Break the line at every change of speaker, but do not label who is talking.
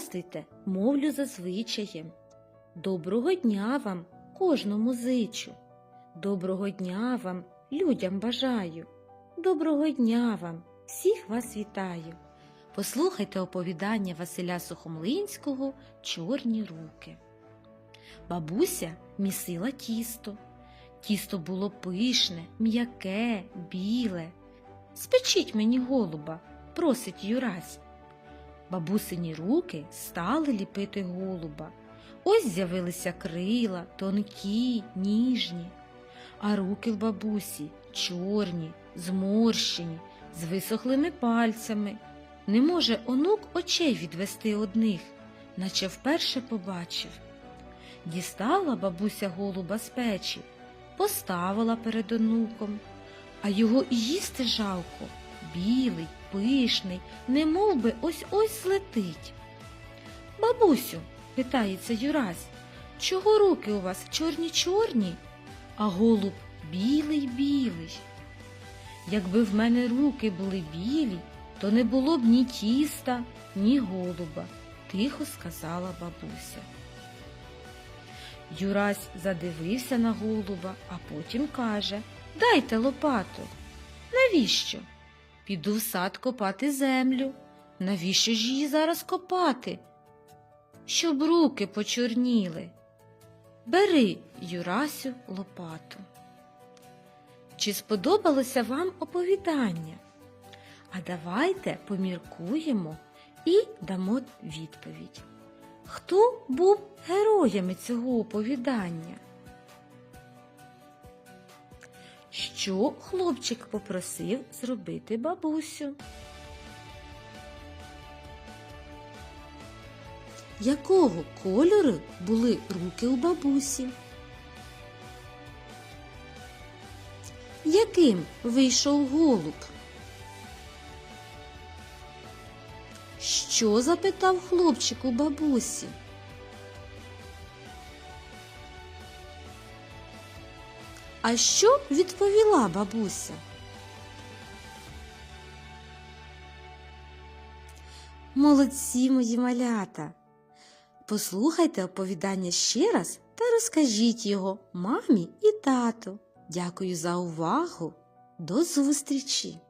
Здрастуйте, мовлю за звичаєм. Доброго дня вам, кожному зичу. Доброго дня вам, людям бажаю. Доброго дня вам, всіх вас вітаю. Послухайте оповідання Василя Сухомлинського Чорні руки. Бабуся місила тісто. Тісто було пишне, м'яке, біле. Спечіть мені голуба, просить Юрась. Бабусині руки стали ліпити голуба. Ось з'явилися крила, тонкі, ніжні, а руки в бабусі чорні, зморщені, з висохлими пальцями. Не може онук очей відвести одних, наче вперше побачив. Дістала бабуся голуба з печі, поставила перед онуком, а його і їсти жалко, білий, пишний, не би ось ось злетить. Бабусю, питається Юрась, чого руки у вас чорні чорні, а голуб білий білий. Якби в мене руки були білі, то не було б ні тіста, ні голуба, тихо сказала бабуся. Юрась задивився на голуба, а потім каже Дайте лопату. Навіщо? Піду в сад копати землю. Навіщо ж її зараз копати? Щоб руки почорніли. Бери, Юрасю, лопату. Чи сподобалося вам оповідання? А давайте поміркуємо і дамо відповідь. Хто був героями цього оповідання? Що хлопчик попросив зробити бабусю? Якого кольору були руки у бабусі? Яким вийшов голуб? Що запитав хлопчик у бабусі? А що відповіла бабуся? Молодці мої малята. Послухайте оповідання ще раз та розкажіть його мамі і тату. Дякую за увагу. До зустрічі!